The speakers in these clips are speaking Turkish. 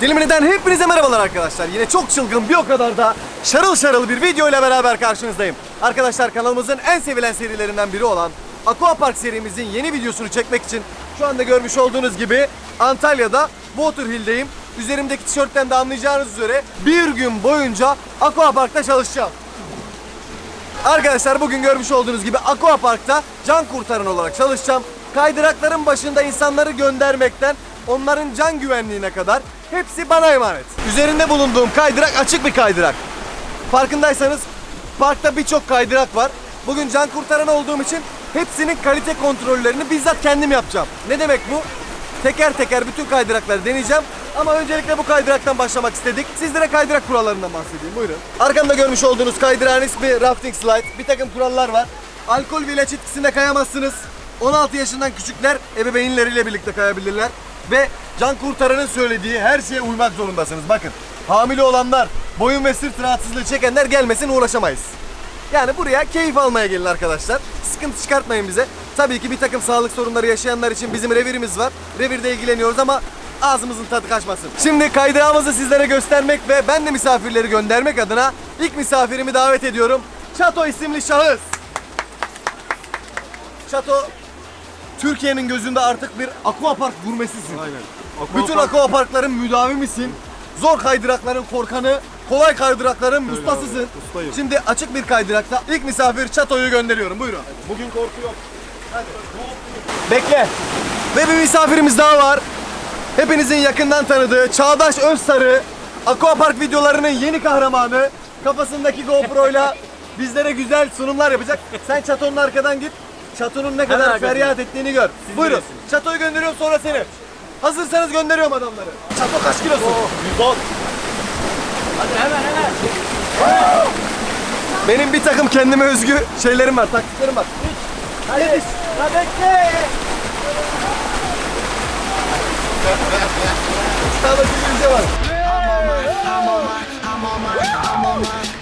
Dilimini'den hepinize merhabalar arkadaşlar. Yine çok çılgın bir o kadar da şarıl şarıl bir video ile beraber karşınızdayım. Arkadaşlar kanalımızın en sevilen serilerinden biri olan Aqua Park serimizin yeni videosunu çekmek için şu anda görmüş olduğunuz gibi Antalya'da Water Hill'deyim. Üzerimdeki tişörtten de anlayacağınız üzere bir gün boyunca Aqua Park'ta çalışacağım. Arkadaşlar bugün görmüş olduğunuz gibi Aqua Park'ta can kurtaran olarak çalışacağım. Kaydırakların başında insanları göndermekten onların can güvenliğine kadar hepsi bana emanet. Üzerinde bulunduğum kaydırak açık bir kaydırak. Farkındaysanız parkta birçok kaydırak var. Bugün can kurtaran olduğum için hepsinin kalite kontrollerini bizzat kendim yapacağım. Ne demek bu? Teker teker bütün kaydırakları deneyeceğim. Ama öncelikle bu kaydıraktan başlamak istedik. Sizlere kaydırak kurallarından bahsedeyim. Buyurun. Arkamda görmüş olduğunuz kaydırağın ismi Rafting Slide. Bir takım kurallar var. Alkol ve ilaç etkisinde kayamazsınız. 16 yaşından küçükler ebeveynleriyle birlikte kayabilirler. Ve can kurtaranın söylediği her şeye uymak zorundasınız. Bakın hamile olanlar, boyun ve sırt rahatsızlığı çekenler gelmesin uğraşamayız. Yani buraya keyif almaya gelin arkadaşlar. Sıkıntı çıkartmayın bize. Tabii ki bir takım sağlık sorunları yaşayanlar için bizim revirimiz var. Revirde ilgileniyoruz ama ağzımızın tadı kaçmasın. Şimdi kaydırağımızı sizlere göstermek ve ben de misafirleri göndermek adına ilk misafirimi davet ediyorum. Çato isimli şahıs. Çato Türkiye'nin gözünde artık bir aquapark gurmesisin. Aynen. Bütün aquaparkların müdavimisin. Zor kaydırakların korkanı, kolay kaydırakların ustasısın. ustayım. Şimdi açık bir kaydırakta ilk misafir Çato'yu gönderiyorum. Buyurun. Bugün korku yok. Bekle. Ve bir misafirimiz daha var. Hepinizin yakından tanıdığı Çağdaş Özsarı, Aquapark videolarının yeni kahramanı. Kafasındaki GoPro'yla bizlere güzel sunumlar yapacak. Sen Çato'nun arkadan git. Çato'nun ne kadar arkasından. feryat ettiğini gör. Buyurun. Çato'yu gönderiyorum sonra seni. Hazırsanız gönderiyorum adamları. Çato kaç kilosun? 110. Benim bir takım kendime özgü şeylerim var, taktiklerim var. Hadi. Yetiş. Ya bekle. Sağda bir var. Ben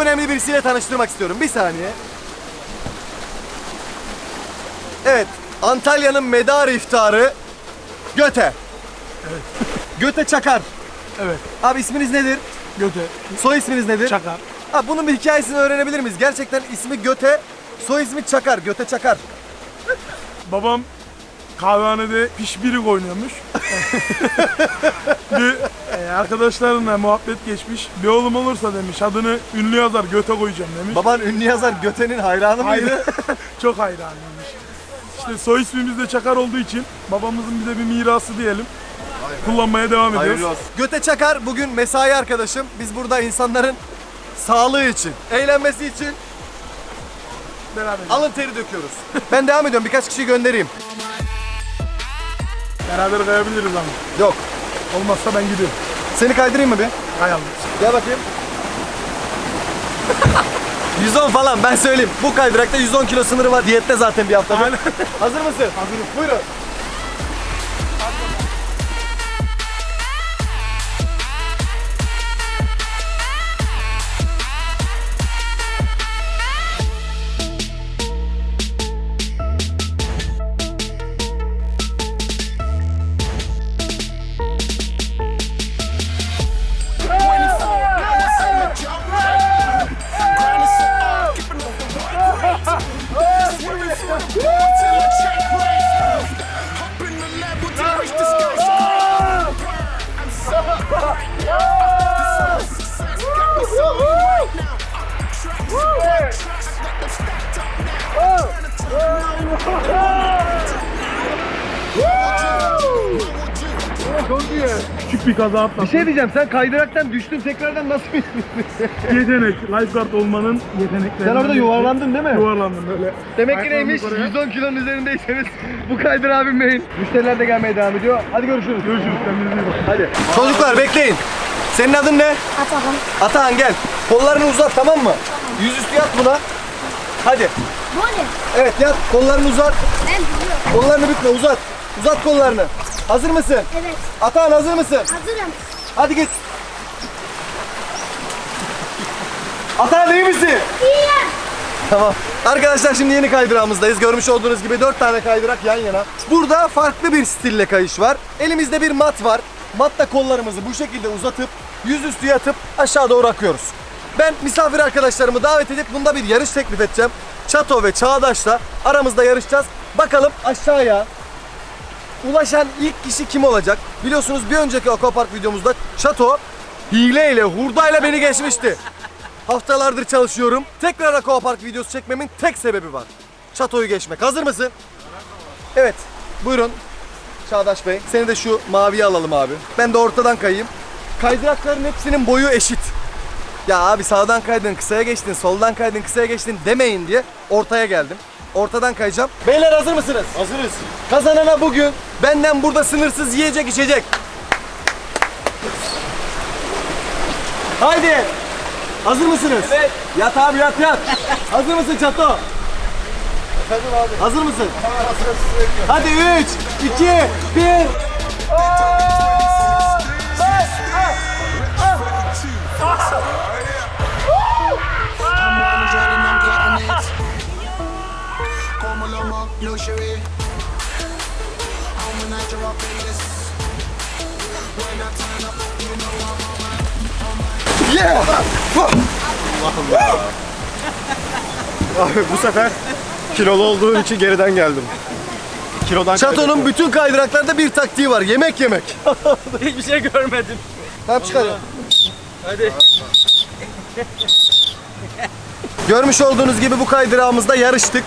çok önemli birisiyle tanıştırmak istiyorum. Bir saniye. Evet, Antalya'nın medar iftarı Göte. Göte Çakar. Evet. Abi isminiz nedir? Göte. Soy isminiz nedir? Çakar. Ha, bunun bir hikayesini öğrenebilir miyiz? Gerçekten ismi Göte, soy ismi Çakar. Göte Çakar. Babam kahvehanede pişbirik oynuyormuş. bir e, arkadaşlarınla muhabbet geçmiş. Bir oğlum olursa demiş adını ünlü yazar göte koyacağım demiş. Baban ünlü yazar Göte'nin hayranı mıydı? Çok hayranıymış. İşte soy ismimiz de Çakar olduğu için babamızın bize bir mirası diyelim. Kullanmaya devam ediyoruz. Göte Çakar bugün mesai arkadaşım. Biz burada insanların sağlığı için, eğlenmesi için Beraber. alın teri döküyoruz. ben devam ediyorum. Birkaç kişi göndereyim. Beraber kayabiliriz ama. Yok. Olmazsa ben gidiyorum. Seni kaydırayım mı bir? Kayalım. Gel bakayım. 110 falan ben söyleyeyim. Bu kaydırakta 110 kilo sınırı var. Diyette zaten bir haftadır. Aynen. Hazır mısın? Hazırım. Buyurun. Küçük bir kaza atlattım. Bir şey diyeceğim. Sen kaydıraktan düştün tekrardan nasıl Yetenek, lifeguard olmanın yeteneklerinden Sen orada yuvarlandın değil mi? Yuvarlandım böyle. Demek ki neymiş? yukarıya. 110 kilonun üzerindeyseniz bu kaydırağı binmeyin. Müşteriler de gelmeye devam ediyor. Hadi görüşürüz. Görüşürüz kendinize iyi bakın. Hadi. Çocuklar bekleyin. Senin adın ne? Atahan. Atahan gel. Kollarını uzat tamam mı? Yüzüstü yat buna. Hadi. Böyle. Evet yat. Kollarını uzat. Ben biliyorum. Kollarını bükme uzat. Uzat kollarını. Hazır mısın? Evet. Atahan hazır mısın? Hazırım. Hadi git. Atahan iyi misin? İyiyim. Tamam. Arkadaşlar şimdi yeni kaydırağımızdayız. Görmüş olduğunuz gibi 4 tane kaydırak yan yana. Burada farklı bir stille kayış var. Elimizde bir mat var. Matta kollarımızı bu şekilde uzatıp yüzüstü yatıp aşağı doğru akıyoruz. Ben misafir arkadaşlarımı davet edip bunda bir yarış teklif edeceğim. Çato ve Çağdaş'la aramızda yarışacağız. Bakalım aşağıya ulaşan ilk kişi kim olacak? Biliyorsunuz bir önceki aquapark videomuzda Çato hileyle, hurdayla beni geçmişti. Haftalardır çalışıyorum. Tekrar aquapark videosu çekmemin tek sebebi var. Çatoyu geçmek. Hazır mısın? Evet. Buyurun. Çağdaş Bey. Seni de şu maviye alalım abi. Ben de ortadan kayayım. Kaydırakların hepsinin boyu eşit. Ya abi sağdan kaydın, kısaya geçtin, soldan kaydın, kısaya geçtin demeyin diye ortaya geldim. Ortadan kayacağım. Beyler hazır mısınız? Hazırız. Kazanana bugün benden burada sınırsız yiyecek içecek. Haydi. Hazır mısınız? Evet. Yat abi yat yat. Hazır mısın Çato? Efendim abi. Hazır mısın? Hadi 3, 2, 1. know I'm Yeah! Abi bu sefer kilolu olduğum için geriden geldim. Kilodan Çato'nun bütün kaydıraklarda bir taktiği var. Yemek yemek. Hiçbir şey görmedim. Tamam çıkarın. Hadi. Görmüş olduğunuz gibi bu kaydırağımızda yarıştık.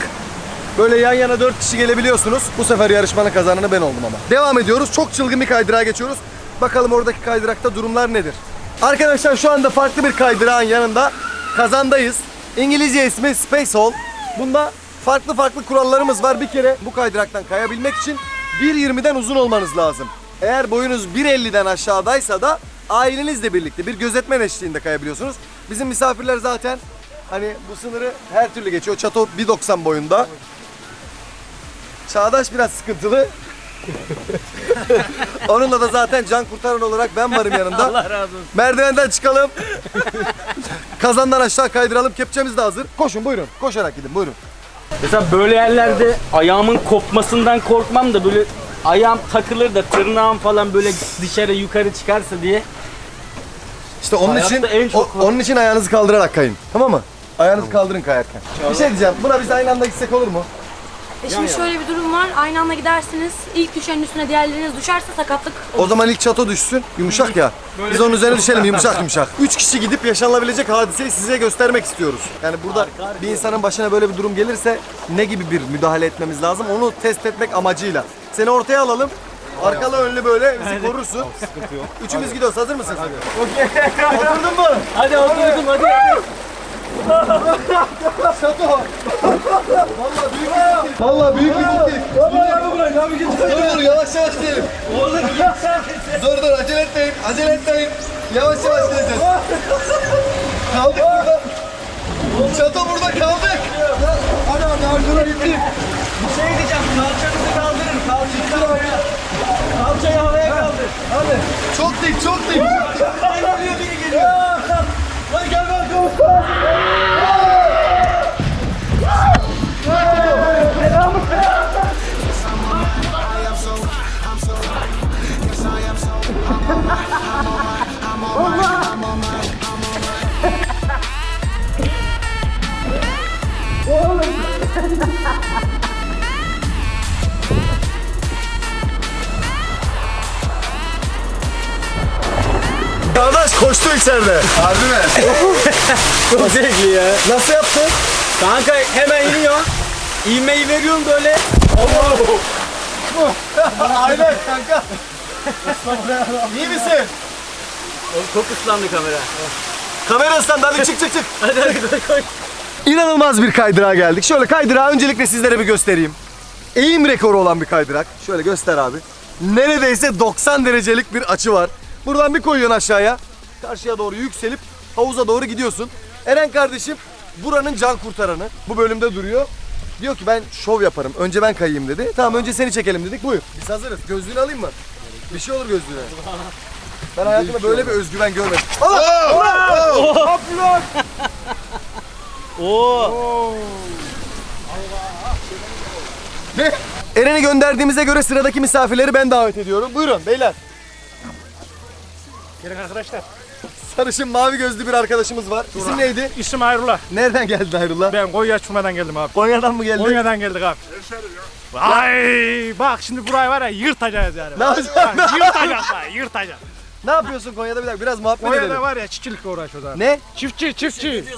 Böyle yan yana 4 kişi gelebiliyorsunuz. Bu sefer yarışmanın kazananı ben oldum ama. Devam ediyoruz. Çok çılgın bir kaydırağa geçiyoruz. Bakalım oradaki kaydırakta durumlar nedir? Arkadaşlar şu anda farklı bir kaydırağın yanında kazandayız. İngilizce ismi Space Hall. Bunda farklı farklı kurallarımız var. Bir kere bu kaydıraktan kayabilmek için 1.20'den uzun olmanız lazım. Eğer boyunuz 1.50'den aşağıdaysa da ailenizle birlikte bir gözetmen eşliğinde kayabiliyorsunuz. Bizim misafirler zaten hani bu sınırı her türlü geçiyor. Çato 1.90 boyunda. Çağdaş biraz sıkıntılı. Onunla da zaten can kurtaran olarak ben varım yanında. Allah razı olsun. Merdivenden çıkalım. Kazandan aşağı kaydıralım. Kepçemiz de hazır. Koşun buyurun. Koşarak gidin buyurun. Mesela böyle yerlerde ayağımın kopmasından korkmam da böyle ayağım takılır da tırnağım falan böyle dışarı yukarı çıkarsa diye. İşte onun Hayatta için en çok- o- onun için ayağınızı kaldırarak kayın. Tamam mı? Ayağınızı kaldırın kayarken. Bir şey diyeceğim. Buna biz aynı anda gitsek olur mu? E şimdi şöyle bir durum var. Aynı anda gidersiniz. İlk düşenin üstüne diğerleriniz düşerse sakatlık O zaman ilk çato düşsün. Yumuşak ya. Biz onun üzerine düşelim yumuşak yumuşak. Üç kişi gidip yaşanabilecek hadiseyi size göstermek istiyoruz. Yani burada bir insanın başına böyle bir durum gelirse ne gibi bir müdahale etmemiz lazım onu test etmek amacıyla. Seni ortaya alalım. Arkalı önlü böyle bizi korursun. Sıkıntı yok. Üçümüz gidiyoruz. Hazır mısın? Hadi. Oturdun mu? Hadi oturdum hadi. Çato. Vallahi büyük bir gittik. Vallahi büyük bir gittik. Vallahi bırak abi git. Dur dur yavaş yavaş gidelim. dur dur acele etmeyin. Acele etmeyin. Yavaş yavaş gideceğiz. kaldık burada. Çato burada kaldık. Hadi hadi arkana gittik. Şey diyeceğim kalçanızı kaldırın kalçanızı havaya. Kalçayı havaya kaldır. Hadi. Çok dik çok dik. Geliyor biri geliyor. Hadi gel bakalım. İçeride. Harbi mi? Çok zevkli ya. Nasıl yaptın? Kanka hemen iniyor. İvmeyi veriyorum böyle. Aynen kanka. İyi misin? Çok ıslandı kamera. Kamera ıslandı hadi çık çık çık. Hadi hadi koy. İnanılmaz bir kaydırağa geldik. Şöyle kaydırağı öncelikle sizlere bir göstereyim. Eğim rekoru olan bir kaydırak. Şöyle göster abi. Neredeyse 90 derecelik bir açı var. Buradan bir koyuyorsun aşağıya. Karşıya doğru yükselip havuza doğru gidiyorsun. Eren kardeşim buranın can kurtaranı. Bu bölümde duruyor. Diyor ki ben şov yaparım. Önce ben kayayım dedi. Tamam önce seni çekelim dedik. Buyur. Biz hazırız. Gözlüğünü alayım mı? Bir şey olur gözlüğüne. Ben hayatımda böyle bir özgüven görmedim. Oo. Ve Eren'i gönderdiğimize göre sıradaki misafirleri ben davet ediyorum. Buyurun beyler. Gelin arkadaşlar. Sarışın mavi gözlü bir arkadaşımız var. İsim neydi? İsim Hayrullah. Nereden geldin Hayrullah? Ben Konya Çuma'dan geldim abi. Konya'dan mı geldin? Konya'dan geldik abi. Ay bak şimdi burayı var ya yırtacağız yani. Ne yapacaksın? Bak, yırtacağız ha yırtacağız. Ne yapıyorsun Konya'da bir dakika biraz muhabbet Konya'da edelim. var ya çiftçilikle uğraşıyoruz abi. Ne? Çiftçi çiftçi.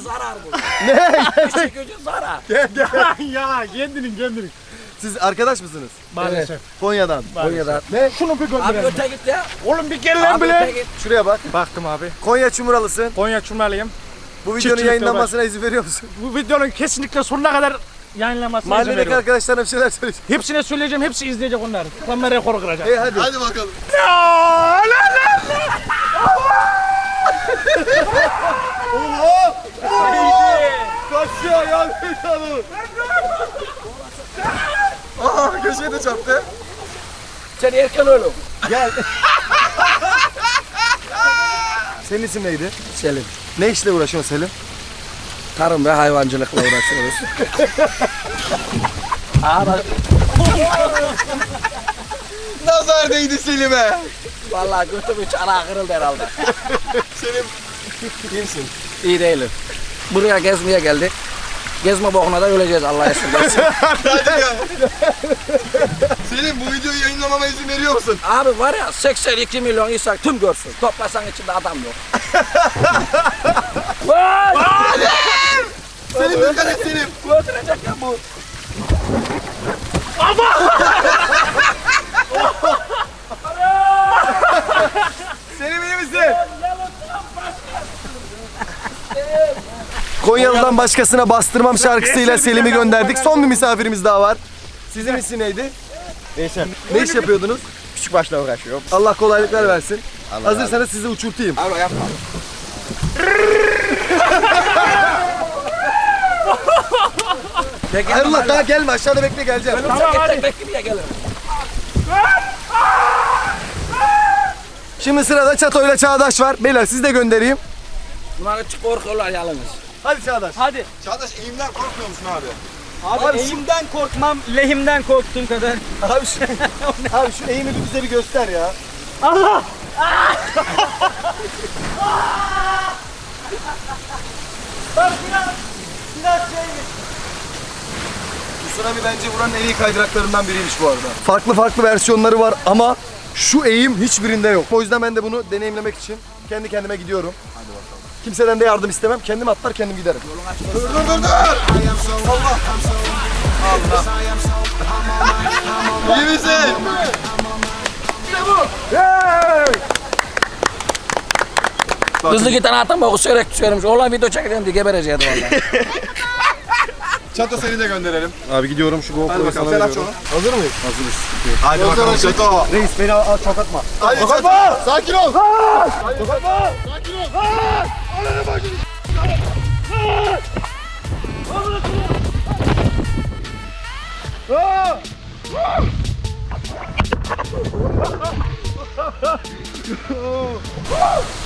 Gel gel. ya kendinin kendinin. Siz arkadaş mısınız? Maalesef. Konya'dan. Konya'dan. Ne? Şunu bir Abi gönderelim. öte git ya. Oğlum bir gel lan Abi bile. öte git. Şuraya bak. Baktım abi. Konya Çumralısın. Konya Çumalıyım. Bu videonun Çiftçilikle yayınlanmasına izin veriyor musun? Bu videonun kesinlikle sonuna kadar yayınlanmasına izin Mahalledeki veriyorum. arkadaşlarına bir şeyler söyle. Hepsine söyleyeceğim, hepsi izleyecek onlar. Tıklanma rekoru kıracak. Hey hadi. Hadi bakalım. Ya, la, la, la. Kaçıyor ya bir. Aa köşeye de çarptı. Sen erken oğlum. Gel. Senin isim neydi? Selim. Ne işle uğraşıyorsun Selim? Tarım ve hayvancılıkla uğraşıyoruz. Abi Nazar değdi Selim'e. vallahi götüm hiç ara kırıldı herhalde. Selim kimsin? İyi değilim. Buraya gezmeye geldik. Gezme bokuna da öleceğiz Allah esirgesin. Hadi ya. Selim bu videoyu yayınlamama izin veriyor musun? Abi var ya 82 milyon insan tüm görsün. Toplasan içinde adam yok. Vay! Selim dikkat et Selim. Götürecek ya bu. Selim iyi misin? Konyalı'dan başkasına bastırmam şarkısıyla Selim'i gönderdik. Son bir misafirimiz daha var. Sizin isim neydi? Neyse. Ne iş yapıyordunuz? Küçük başla uğraşıyorum. Allah kolaylıklar versin. Hazırsanız sizi uçurtayım. Abi yapma. Tek Hayrullah daha gelme aşağıda bekle geleceğim. Tamam tek tek gibi gelirim. Şimdi sırada Çato ile Çağdaş var. Beyler siz de göndereyim. Bunlar hiç korkuyorlar yalnız. Hadi Çağdaş. Hadi. Çağdaş eğimden korkmuyor musun abi? Abi, Abi şu- elimden korkmam, lehimden korktuğum kadar. Abi şu, abi şu eğimi bir bize bir göster ya. Bu tsunami bence buranın en iyi kaydıraklarından biriymiş bu arada. Farklı farklı versiyonları var ama şu eğim hiçbirinde yok. O yüzden ben de bunu deneyimlemek için kendi kendime gidiyorum. Kimseden de yardım istemem. Kendim atlar kendim giderim. Dur dur dur dur. İyi misin? Hızlı giden adam o sürekli söylemiş. Oğlan video çekeceğim diye gebereceğiydi vallahi. Çato seni de gönderelim. Abi gidiyorum şu GoPro'yu sana veriyorum. onu. Hazır mıyız? Hadi bakalım Çato. Reis beni al, al çok atma. Hadi Çato. Sakin ol.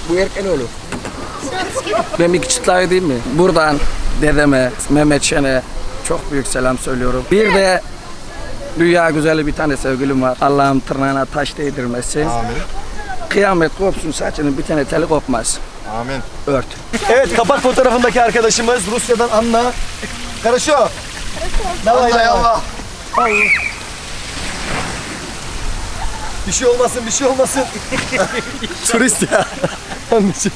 Bu erken ölü. ben bir küçük edeyim mi? Buradan dedeme, Mehmet Şen'e çok büyük selam söylüyorum. Bir de dünya güzeli bir tane sevgilim var. Allah'ım tırnağına taş değdirmesin. Amin. Kıyamet kopsun saçının bir tane teli kopmaz. Amin. Ört. Evet kapak fotoğrafındaki arkadaşımız Rusya'dan Anna. Karışıyor. Davay Hay davay. Allah. Bir şey olmasın bir şey olmasın. Turist ya. İçin.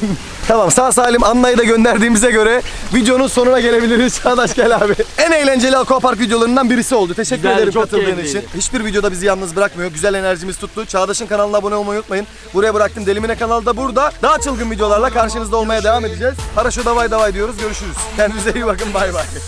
Tamam sağ salim Anna'yı da gönderdiğimize göre videonun sonuna gelebiliriz. Çağdaş gel abi. En eğlenceli aquapark videolarından birisi oldu. Teşekkür Güzel, ederim çok katıldığın keyifliydi. için. Hiçbir videoda bizi yalnız bırakmıyor. Güzel enerjimiz tuttu. Çağdaş'ın kanalına abone olmayı unutmayın. Buraya bıraktım. Delimine kanalı da burada. Daha çılgın videolarla karşınızda olmaya devam edeceğiz. Paraşo davay davay diyoruz. Görüşürüz. Kendinize iyi bakın. Bay bay.